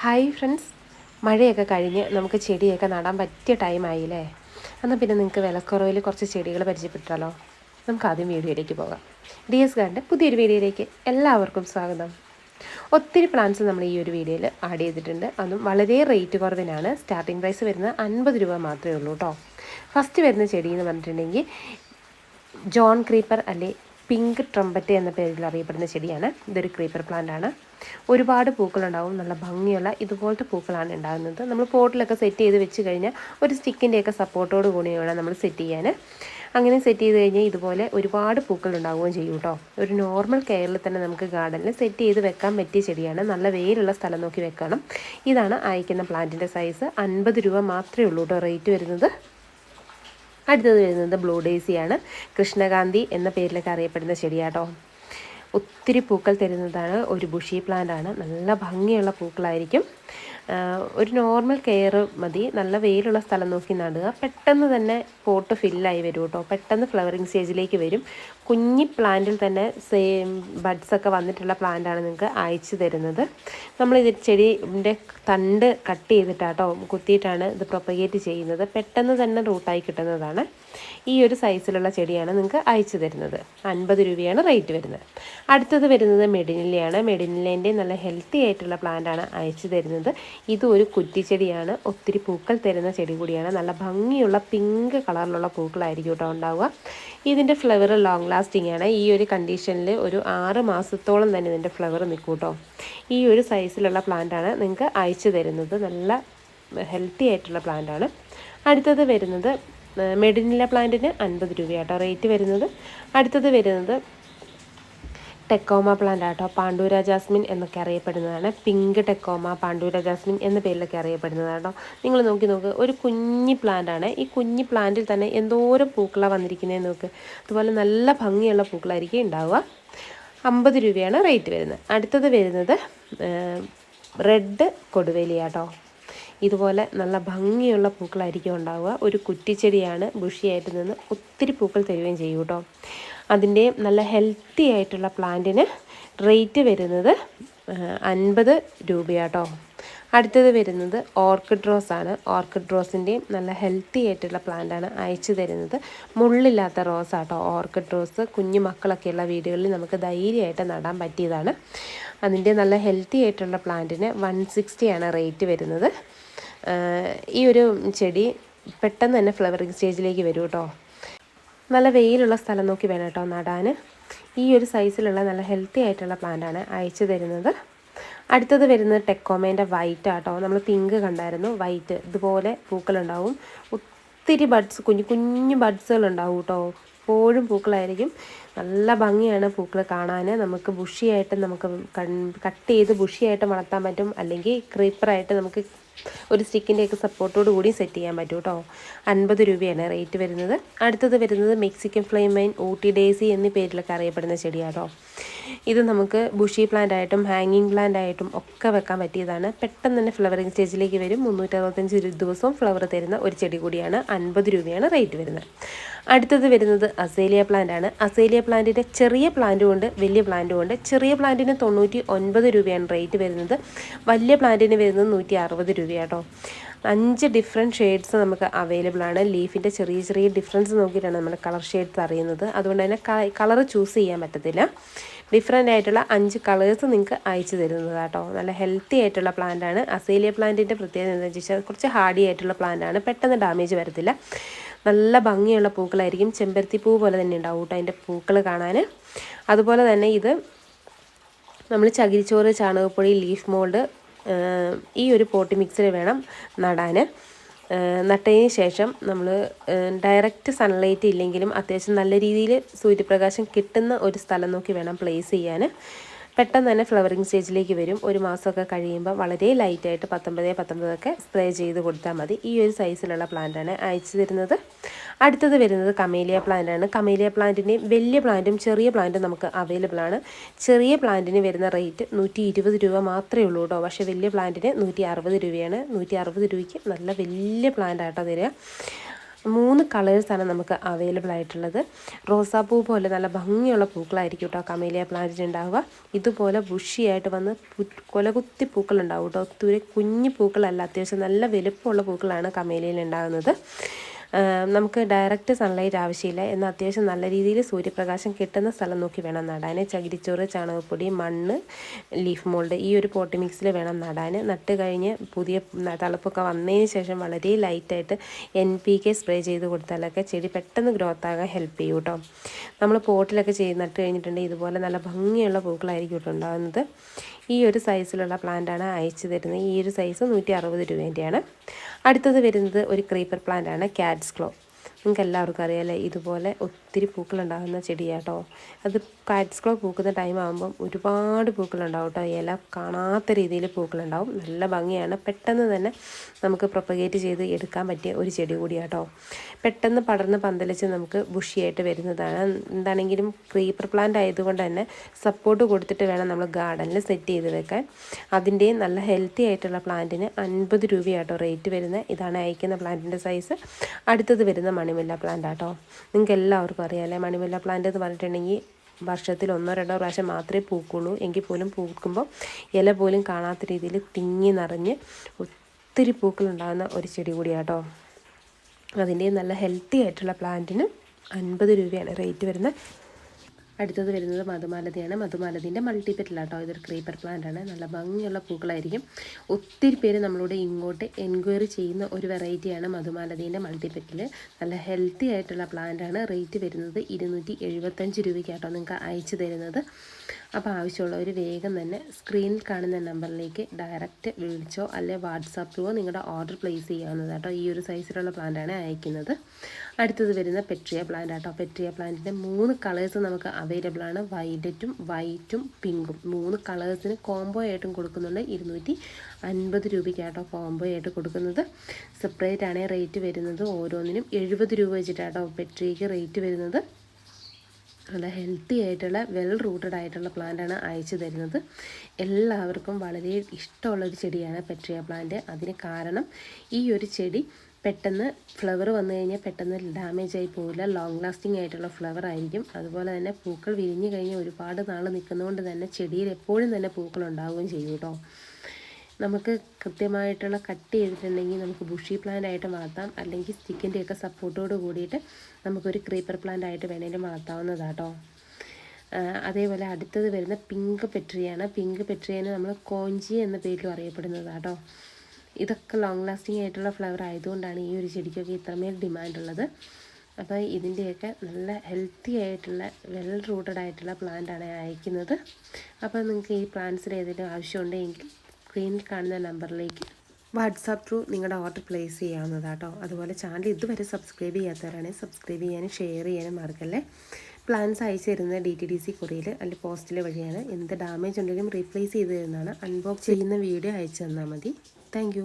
Hi friends മഴയൊക്കെ കഴിഞ്ഞ് നമുക്ക് ചെടിയൊക്കെ നടാൻ പറ്റിയ ടൈമായില്ലേ എന്നാൽ പിന്നെ നിങ്ങൾക്ക് വിലക്കുറവിൽ കുറച്ച് ചെടികൾ പരിചയപ്പെട്ടാലോ? നമുക്ക് ആദ്യം വീഡിയോയിലേക്ക് പോകാം. ഡി എസ് ഗാറിന്റെ പുതിയൊരു വീഡിയോയിലേക്ക് എല്ലാവർക്കും സ്വാഗതം. ഒത്തിരി പ്ലാന്റ്സ് നമ്മൾ ഈ ഒരു വീഡിയോയിൽ ആഡ് ചെയ്തിട്ടുണ്ട്. അതും വളരെ റേറ്റ് കുറവിനാണ്. സ്റ്റാർട്ടിംഗ് പ്രൈസ് വരുന്നത് അൻപത് രൂപ മാത്രമേ ഉള്ളൂ കേട്ടോ ഫസ്റ്റ് വരുന്ന ചെടി എന്ന് പറഞ്ഞിട്ടുണ്ടെങ്കിൽ ജോൺ ക്രീപ്പർ അല്ലെ പിങ്ക് ട്രംപറ്റ് എന്ന പേരിൽ അറിയപ്പെടുന്ന ചെടിയാണ്. ഇതൊരു ക്രീപ്പർ പ്ലാന്റ് ആണ്. ഒരുപാട് പൂക്കളുണ്ടാവും. നല്ല ഭംഗിയുള്ള ഇതുപോലത്തെ പൂക്കളാണ് ഉണ്ടാകുന്നത്. നമ്മൾ പോട്ടിലൊക്കെ സെറ്റ് ചെയ്ത് വെച്ച് കഴിഞ്ഞാൽ ഒരു സ്റ്റിക്കിന്റെയൊക്കെ സപ്പോർട്ടോട് കൂടി വേണം നമ്മൾ സെറ്റ് ചെയ്യാൻ. അങ്ങനെ സെറ്റ് ചെയ്ത് കഴിഞ്ഞാൽ ഇതുപോലെ ഒരുപാട് പൂക്കൾ ഉണ്ടാവുകയും ചെയ്യും കേട്ടോ. ഒരു നോർമൽ കെയറിൽ തന്നെ നമുക്ക് ഗാർഡനിൽ സെറ്റ് ചെയ്ത് വെക്കാൻ പറ്റിയ ചെടിയാണ്. നല്ല വെയിലുള്ള സ്ഥലം നോക്കി വെക്കണം. ഇതാണ് അയക്കുന്ന പ്ലാന്റിന്റെ സൈസ് അൻപത് രൂപ മാത്രമേ ഉള്ളൂ കേട്ടോ റേറ്റ് വരുന്നത്. അടുത്തത് വരുന്നത് ബ്ലൂ ഡേസിയാണ് കൃഷ്ണകാന്തി എന്ന പേരിലൊക്കെ അറിയപ്പെടുന്ന ചെടിയാട്ടോ. ഒത്തിരി പൂക്കൾ തരുന്നതാണ്. ഒരു ബുഷി പ്ലാന്റ് ആണ്. നല്ല ഭംഗിയുള്ള പൂക്കളായിരിക്കും. ഒരു നോർമൽ കെയർ മതി. നല്ല വെയിലുള്ള സ്ഥലം നോക്കി നടുക. പെട്ടെന്ന് തന്നെ പോട്ട് ഫില്ലായി വരും കേട്ടോ. പെട്ടെന്ന് ഫ്ലവറിങ് സ്റ്റേജിലേക്ക് വരും. കുഞ്ഞി പ്ലാന്റിൽ തന്നെ സെയിം ബഡ്സൊക്കെ വന്നിട്ടുള്ള പ്ലാന്റാണ് നിങ്ങൾക്ക് അയച്ചു തരുന്നത്. നമ്മൾ ഇത് ചെടിന്റെ തണ്ട് കട്ട് ചെയ്തിട്ടാട്ടോ കുത്തിയിട്ടാണ് ഇത് പ്രൊപ്പഗേറ്റ് ചെയ്യുന്നത്. പെട്ടെന്ന് തന്നെ റൂട്ടായി കിട്ടുന്നതാണ്. ഈ ഒരു സൈസിലുള്ള ചെടിയാണ് നിങ്ങൾക്ക് അയച്ചു തരുന്നത്. അൻപത് രൂപയാണ് റേറ്റ് വരുന്നത്. അടുത്തത് വരുന്നത് മെഡിനിലയാണ് മെഡിനിലേന്റെ നല്ല ഹെൽത്തി ആയിട്ടുള്ള പ്ലാന്റാണ് അയച്ചു തരുന്നത്. ഇത് ഒരു കുറ്റിച്ചെടിയാണ്. ഒത്തിരി പൂക്കൾ തരുന്ന ചെടി കൂടിയാണ്. നല്ല ഭംഗിയുള്ള പിങ്ക് കളറിലുള്ള പൂക്കളായിരിക്കും കേട്ടോ ഉണ്ടാവുക. ഇതിന്റെ ഫ്ലവർ ലോങ് ലാസ്റ്റിംഗ് ആണ്. ഈ ഒരു കണ്ടീഷനിൽ ഒരു ആറ് മാസത്തോളം തന്നെ ഇതിന്റെ ഫ്ലവർ നിൽക്കും ഈ ഒരു സൈസിലുള്ള പ്ലാന്റാണ് നിങ്ങൾക്ക് അയച്ചു തരുന്നത്. നല്ല ഹെൽത്തി ആയിട്ടുള്ള പ്ലാന്റാണ് അടുത്തത് വരുന്നത് മെഡിനില പ്ലാന്റിന് അൻപത് രൂപയാട്ടോ റേറ്റ് വരുന്നത്. അടുത്തത് വരുന്നത് ടെക്കോമ പ്ലാന്റ് ആട്ടോ പാണ്ഡൂര ജാസ്മിൻ എന്നൊക്കെ അറിയപ്പെടുന്നതാണ്. പിങ്ക് ടെക്കോമ പാണ്ഡൂര ജാസ്മിൻ എന്ന പേരിലൊക്കെ അറിയപ്പെടുന്നതാട്ടോ നിങ്ങൾ നോക്കി നോക്ക് ഒരു കുഞ്ഞി പ്ലാന്റാണ് ഈ കുഞ്ഞി പ്ലാന്റിൽ തന്നെ എന്തോരം പൂക്കളാണ് വന്നിരിക്കുന്നതെന്ന് നോക്ക്. അതുപോലെ നല്ല ഭംഗിയുള്ള പൂക്കളായിരിക്കും ഉണ്ടാവുക അമ്പത് രൂപയാണ് റേറ്റ് വരുന്നത്. അടുത്തത് വരുന്നത് റെഡ് കൊടുവേലിയാട്ടോ ഇതുപോലെ നല്ല ഭംഗിയുള്ള പൂക്കളായിരിക്കും ഉണ്ടാവുക. ഒരു കുറ്റിച്ചെടിയാണ് ബുഷിയായിട്ട് നിന്ന് ഒത്തിരി പൂക്കൾ തരുകയും ചെയ്യും കേട്ടോ. അതിന്റെ നല്ല ഹെൽത്തി ആയിട്ടുള്ള പ്ലാന്റിന് റേറ്റ് വരുന്നത് അൻപത് രൂപയാട്ടോ അടുത്തത് വരുന്നത് ഓർക്കിഡ് റോസ് ആണ്. ഓർക്കിഡ് റോസിന്റെയും നല്ല ഹെൽത്തി ആയിട്ടുള്ള പ്ലാന്റാണ് അയച്ചു തരുന്നത്. മുള്ളില്ലാത്ത റോസ് ആട്ടോ ഓർക്കിഡ് റോസ് കുഞ്ഞു മക്കളൊക്കെയുള്ള വീടുകളിൽ നമുക്ക് ധൈര്യമായിട്ട് നടാൻ പറ്റിയതാണ്. അതിന്റെ നല്ല ഹെൽത്തി ആയിട്ടുള്ള പ്ലാന്റിന് വൺ സിക്സ്റ്റിയാണ് റേറ്റ് വരുന്നത്. ഈ ഒരു ചെടി പെട്ടെന്ന് തന്നെ ഫ്ലവറിങ് സ്റ്റേജിലേക്ക് വരും കേട്ടോ നല്ല വെയിലുള്ള സ്ഥലം നോക്കി വേണം കേട്ടോ നടാൻ. ഈ ഒരു സൈസിലുള്ള നല്ല ഹെൽത്തി ആയിട്ടുള്ള പ്ലാന്റാണ് അയച്ചു തരുന്നത്. അടുത്തത് വരുന്നത് ടെക്കോമേന്റെ വൈറ്റ് ആട്ടോ നമ്മൾ പിങ്ക് കണ്ടായിരുന്നു. വൈറ്റ് ഇതുപോലെ പൂക്കളുണ്ടാവും. ഒത്തിരി ബഡ്സ് കുഞ്ഞു കുഞ്ഞു ബഡ്സുകളുണ്ടാവും കേട്ടോ എപ്പോഴും പൂക്കളായിരിക്കും. നല്ല ഭംഗിയാണ് പൂക്കൾ കാണാൻ. നമുക്ക് ബുഷിയായിട്ട് നമുക്ക് കട്ട് ചെയ്ത് ബുഷിയായിട്ട് വളർത്താൻ പറ്റും. അല്ലെങ്കിൽ ക്രീപ്പറായിട്ട് നമുക്ക് ഒരു സ്റ്റിക്കിന്റെയൊക്കെ സപ്പോർട്ടോട് കൂടി സെറ്റ് ചെയ്യാൻ പറ്റും കേട്ടോ. അൻപത് രൂപയാണ് റേറ്റ് വരുന്നത്. അടുത്തത് വരുന്നത് Mexican flame vine Ooty daisy എന്നീ പേരിലൊക്കെ അറിയപ്പെടുന്ന ചെടിയാട്ടോ. ഇത് നമുക്ക് ബുഷി പ്ലാന്റ് ആയിട്ടും ഹാങ്ങിങ് പ്ലാന്റ് ആയിട്ടും ഒക്കെ വെക്കാൻ പറ്റിയതാണ്. പെട്ടെന്ന് തന്നെ ഫ്ലവറിങ് സ്റ്റേജിലേക്ക് വരും. മുന്നൂറ്ററുപത്തഞ്ച് ദിവസവും ഫ്ലവർ തരുന്ന ഒരു ചെടി കൂടിയാണ്. അൻപത് രൂപയാണ് റേറ്റ് വരുന്നത്. അടുത്തത് വരുന്നത് അസേലിയ പ്ലാന്റ് ആണ്. അസേലിയ പ്ലാന്റിന്റെ ചെറിയ പ്ലാന്റും ഉണ്ട് വലിയ പ്ലാന്റും ഉണ്ട് ചെറിയ പ്ലാന്റിന് തൊണ്ണൂറ്റി ഒൻപത് രൂപയാണ് റേറ്റ് വരുന്നത്. വലിയ പ്ലാന്റിന് വരുന്നത് നൂറ്റി അറുപത് രൂപയാട്ടോ. അഞ്ച് ഡിഫറെന്റ് ഷെയ്ഡ്സ് നമുക്ക് അവൈലബിൾ ആണ്. ലീഫിന്റെ ചെറിയ ചെറിയ ഡിഫറൻസ് നോക്കിയിട്ടാണ് നമ്മൾ കളർ ഷെയ്ഡ്സ് അറിയുന്നത്. അതുകൊണ്ട് തന്നെ കളർ ചൂസ് ചെയ്യാൻ പറ്റത്തില്ല. ഡിഫറെന്റ് ആയിട്ടുള്ള അഞ്ച് കളേഴ്സ് നിങ്ങൾക്ക് അയച്ചു തരുന്നത് കേട്ടോ. നല്ല ഹെൽത്തി ആയിട്ടുള്ള പ്ലാന്റാണ് അസേലിയ പ്ലാന്റിന്റെ പ്രത്യേകത എന്താണെന്ന് വെച്ചാൽ കുറച്ച് ഹാർഡി ആയിട്ടുള്ള പ്ലാന്റാണ് പെട്ടെന്ന് ഡാമേജ് വരത്തില്ല. നല്ല ഭംഗിയുള്ള പൂക്കളായിരിക്കും. ചെമ്പരത്തി പൂ പോലെ തന്നെ ഉണ്ടാവും കേട്ടോ അതിന്റെ പൂക്കൾ കാണാൻ. അതുപോലെ തന്നെ ഇത് നമ്മൾ ചകിരിച്ചോറ് ചാണകപ്പൊടി ലീഫ് മോൾഡ് ഈ ഒരു പോട്ടി മിക്സിൽ വേണം നടാൻ നട്ടതിന് ശേഷം നമ്മൾ ഡയറക്റ്റ് സൺലൈറ്റ് ഇല്ലെങ്കിലും അത്യാവശ്യം നല്ല രീതിയിൽ സൂര്യപ്രകാശം കിട്ടുന്ന ഒരു സ്ഥലം നോക്കി വേണം പ്ലേസ് ചെയ്യാൻ പെട്ടെന്ന് തന്നെ ഫ്ലവറിങ് സ്റ്റേജിലേക്ക് വരും. ഒരു മാസമൊക്കെ കഴിയുമ്പോൾ വളരെ ലൈറ്റായിട്ട് പത്തൊമ്പത് പത്തൊമ്പതൊക്കെ സ്പ്രേ ചെയ്ത് കൊടുത്താൽ മതി. ഈ ഒരു സൈസിലുള്ള പ്ലാന്റാണ് അയച്ചു തരുന്നത്. അടുത്തത് വരുന്നത് കമേലിയ പ്ലാന്റാണ് കമേലിയ പ്ലാന്റിന്റെയും വലിയ പ്ലാന്റും ചെറിയ പ്ലാന്റും നമുക്ക് അവൈലബിൾ ആണ്. ചെറിയ പ്ലാന്റിന് വരുന്ന റേറ്റ് നൂറ്റി ഇരുപത് രൂപ മാത്രമേ ഉള്ളൂ കേട്ടോ. പക്ഷേ വലിയ പ്ലാന്റിന് നൂറ്റി അറുപത് രൂപയാണ്. നൂറ്റി അറുപത് രൂപയ്ക്ക് നല്ല വലിയ പ്ലാന്റ് ആട്ടോ തരിക. മൂന്ന് കളേഴ്സാണ് നമുക്ക് അവൈലബിൾ ആയിട്ടുള്ളത്. റോസാപ്പൂ പോലെ നല്ല ഭംഗിയുള്ള പൂക്കളായിരിക്കും കേട്ടോ കമേലിയ പ്ലാന്റിന് ഉണ്ടാവുക. ഇതുപോലെ ബുഷിയായിട്ട് വന്ന് കൊലകുത്തി പൂക്കൾ ഉണ്ടാവും കേട്ടോ ഒത്തിരി കുഞ്ഞു പൂക്കളല്ല അത്യാവശ്യം നല്ല വലുപ്പമുള്ള പൂക്കളാണ് കമേലിയിൽ ഉണ്ടാകുന്നത് നമുക്ക് ഡയറക്റ്റ് സൺലൈറ്റ് ആവശ്യമില്ല എന്നാൽ അത്യാവശ്യം നല്ല രീതിയിൽ സൂര്യപ്രകാശം കിട്ടുന്ന സ്ഥലം നോക്കി വേണം നടാൻ. ചകിരിച്ചോറ് ചാണകപ്പൊടി മണ്ണ് ലീഫ് മോൾഡ് ഈ ഒരു പോട്ടി മിക്സിൽ വേണം നടാൻ. നട്ട് കഴിഞ്ഞ് പുതിയ തളപ്പൊക്കെ വന്നതിന് ശേഷം വളരെ ലൈറ്റായിട്ട് എൻ പി കെ സ്പ്രേ ചെയ്ത് കൊടുത്താലൊക്കെ ചെടി പെട്ടെന്ന് ഗ്രോത്ത് ആകാൻ ഹെൽപ്പ് ചെയ്യും കേട്ടോ നമ്മൾ പോട്ടിലൊക്കെ ചെയ്ത് നട്ട് കഴിഞ്ഞിട്ടുണ്ടെങ്കിൽ ഇതുപോലെ നല്ല ഭംഗിയുള്ള പൂക്കളായിരിക്കും കേട്ടോ ഉണ്ടാകുന്നത് ഈ ഒരു സൈസിലുള്ള പ്ലാന്റാണ് അയച്ചു തരുന്നത്. ഈ ഒരു സൈസ് നൂറ്റി അറുപത് രൂപേന്റെയാണ്. അടുത്തത് വരുന്നത് ഒരു ക്രീപ്പർ പ്ലാന്റാണ് ക്യാറ്റ്സ് ക്ലോ നിങ്ങൾക്ക് എല്ലാവർക്കും അറിയാമല്ലേ ഇതുപോലെ ഒത്തിരി പൂക്കളുണ്ടാകുന്ന ചെടിയാട്ടോ. അത് കാറ്റ്സ് ക്ലോ പൂക്കുന്ന ടൈം ആകുമ്പം ഒരുപാട് പൂക്കളുണ്ടാവും കേട്ടോ ഇല കാണാത്ത രീതിയിൽ പൂക്കളുണ്ടാവും. നല്ല ഭംഗിയാണ്. പെട്ടെന്ന് തന്നെ നമുക്ക് പ്രൊപ്പഗേറ്റ് ചെയ്ത് എടുക്കാൻ പറ്റിയ ഒരു ചെടി കൂടിയാട്ടോ. പെട്ടെന്ന് പടർന്ന് പന്തലിച്ച് നമുക്ക് ബുഷിയായിട്ട് വരുന്നതാണ്. എന്താണെങ്കിലും ക്രീപ്പർ പ്ലാന്റ് ആയതുകൊണ്ട് തന്നെ സപ്പോർട്ട് കൊടുത്തിട്ട് വേണം നമ്മൾ ഗാർഡനിൽ സെറ്റ് ചെയ്ത് വെക്കാൻ. അതിന്റെയും നല്ല ഹെൽത്തി ആയിട്ടുള്ള പ്ലാന്റിന് അൻപത് രൂപയാട്ടോ റേറ്റ് വരുന്നത്. ഇതാണ് അയക്കുന്ന പ്ലാന്റിന്റെ സൈസ് അടുത്തത് വരുന്ന മണിമില്ല പ്ലാന്റ് ആട്ടോ. നിങ്ങൾക്ക് എല്ലാവർക്കും അറിയാമല്ലേ മണിമല്ല പ്ലാന്റ് എന്ന് പറഞ്ഞിട്ടുണ്ടെങ്കിൽ വർഷത്തിൽ ഒന്നോ രണ്ടോ പ്രാവശ്യം മാത്രമേ പൂക്കുള്ളൂ. എങ്കിൽ പോലും പൂക്കുമ്പോൾ ഇല പോലും കാണാത്ത രീതിയിൽ തിങ്ങി നിറഞ്ഞ് ഒത്തിരി പൂക്കളുണ്ടാകുന്ന ഒരു ചെടി കൂടിയാട്ടോ. അതിന്റെ നല്ല ഹെൽത്തി ആയിട്ടുള്ള പ്ലാന്റിന് അൻപത് രൂപയാണ് റേറ്റ് വരുന്നത് അടുത്തത് വരുന്നത് മധുമാലതിയാണ്. മധുമാലതിന്റെ മൾട്ടിപ്പെറ്റലാട്ടോ ഇതൊരു ക്രീപ്പർ പ്ലാന്റ് ആണ്. നല്ല ഭംഗിയുള്ള പൂക്കളായിരിക്കും. ഒത്തിരി പേര് നമ്മളോട് ഇങ്ങോട്ട് എൻക്വയറി ചെയ്യുന്ന ഒരു വെറൈറ്റിയാണ് മധുമാലതീന്റെ മൾട്ടിപ്പെറ്റൽ നല്ല ഹെൽത്തി ആയിട്ടുള്ള പ്ലാന്റ് ആണ്. റേറ്റ് വരുന്നത് ഇരുന്നൂറ്റി എഴുപത്തഞ്ച് രൂപയ്ക്കാട്ടോ നിങ്ങൾക്ക് അയച്ചു തരുന്നത്. അപ്പോൾ ആവശ്യമുള്ളവർ വേഗം തന്നെ സ്ക്രീനിൽ കാണുന്ന നമ്പറിലേക്ക് ഡയറക്റ്റ് വിളിച്ചോ അല്ലെ വാട്സാപ്പിലോ നിങ്ങളുടെ ഓർഡർ പ്ലേസ് ചെയ്യാവുന്നതാട്ടോ ഈ ഒരു സൈസിലുള്ള പ്ലാന്റാണ് അയക്കുന്നത്. അടുത്തത് വരുന്ന പെട്രിയ പ്ലാന്റ് ആട്ടോ. പെട്രിയ പ്ലാന്റിന്റെ മൂന്ന് കളേഴ്സ് നമുക്ക് അവൈലബിൾ ആണ്. വൈലറ്റും വൈറ്റും പിങ്കും മൂന്ന് കളേഴ്സിന് കോംബോ ആയിട്ടും കൊടുക്കുന്നുണ്ട്. ഇരുന്നൂറ്റി അൻപത് രൂപയ്ക്കാട്ടോ കോംബോ ആയിട്ട് കൊടുക്കുന്നത്. സെപ്പറേറ്റ് ആണ് റേറ്റ് വരുന്നത്. ഓരോന്നിനും എഴുപത് രൂപ വെച്ചിട്ടാട്ടോ പെട്രിയക്ക് റേറ്റ് വരുന്നത്. നല്ല ഹെൽത്തി ആയിട്ടുള്ള വെൽ റൂട്ടഡ് ആയിട്ടുള്ള പ്ലാന്റാണ് അയച്ചു തരുന്നത്. എല്ലാവർക്കും വളരെ ഇഷ്ടമുള്ളൊരു ചെടിയാണ് പെട്രിയ പ്ലാന്റ് അതിന് കാരണം ഈ ഒരു ചെടി പെട്ടെന്ന് ഫ്ലവർ വന്നു കഴിഞ്ഞാൽ പെട്ടെന്ന് ഡാമേജ് ആയി പോവില്ല. ലോങ് ലാസ്റ്റിംഗ് ആയിട്ടുള്ള ഫ്ലവർ ആയിരിക്കും. അതുപോലെ തന്നെ പൂക്കൾ വിരിഞ്ഞു കഴിഞ്ഞാൽ ഒരുപാട് നാൾ നിൽക്കുന്നതുകൊണ്ട് തന്നെ ചെടിയിൽ എപ്പോഴും തന്നെ പൂക്കൾ ഉണ്ടാവുകയും ചെയ്യും കേട്ടോ. നമുക്ക് കൃത്യമായിട്ടുള്ള കട്ട് ചെയ്തിട്ടുണ്ടെങ്കിൽ നമുക്ക് ബുഷി പ്ലാന്റ് ആയിട്ട് വളർത്താം. അല്ലെങ്കിൽ സ്റ്റിക്കിന്റെ ഒക്കെ സപ്പോർട്ടോട് കൂടിയിട്ട് നമുക്കൊരു ക്രീപ്പർ പ്ലാന്റ് ആയിട്ട് വേണേലും വളർത്താവുന്നതാട്ടോ അതേപോലെ അടുത്തത് വരുന്ന പിങ്ക് പെട്രിയാണ് പിങ്ക് പെട്രിയാണ് നമ്മൾ കോഞ്ചി എന്ന പേരിലും അറിയപ്പെടുന്നതാട്ടോ ഇതൊക്കെ ലോങ് ലാസ്റ്റിംഗ് ആയിട്ടുള്ള ഫ്ലവർ ആയതുകൊണ്ടാണ് ഈ ഒരു ചെടിക്കൊക്കെ ഇത്രമേൽ ഡിമാൻഡ് ഉള്ളത്. അപ്പോൾ ഇതിന്റെയൊക്കെ നല്ല ഹെൽത്തി ആയിട്ടുള്ള വെൽ റൂട്ടഡ് ആയിട്ടുള്ള പ്ലാന്റ് ആണ് അയക്കുന്നത്. അപ്പോൾ നിങ്ങൾക്ക് ഈ പ്ലാന്റ്സിൽ ഏതെങ്കിലും ആവശ്യമുണ്ടെങ്കിൽ സ്ക്രീനിൽ കാണുന്ന നമ്പറിലേക്ക് വാട്സാപ്പ് ത്രൂ നിങ്ങളുടെ ഓർഡർ പ്ലേസ് ചെയ്യാവുന്നതാട്ടോ അതുപോലെ ചാനൽ ഇതുവരെ സബ്സ്ക്രൈബ് ചെയ്യാത്തവരാണെങ്കിൽ സബ്സ്ക്രൈബ് ചെയ്യാനും ഷെയർ ചെയ്യാനും മറക്കല്ലേ. പ്ലാൻസ് അയച്ചു തരുന്നത് ഡി ടി ഡി സി കുറിയിൽ അല്ലെങ്കിൽ പോസ്റ്റിൽ വഴിയാണ്. എന്ത് ഡാമേജ് ഉണ്ടെങ്കിലും റീപ്ലേസ് ചെയ്ത് തരുന്നതാണ്. അൺബോക്സ് ചെയ്യുന്ന വീഡിയോ അയച്ചു തന്നാൽ മതി. താങ്ക്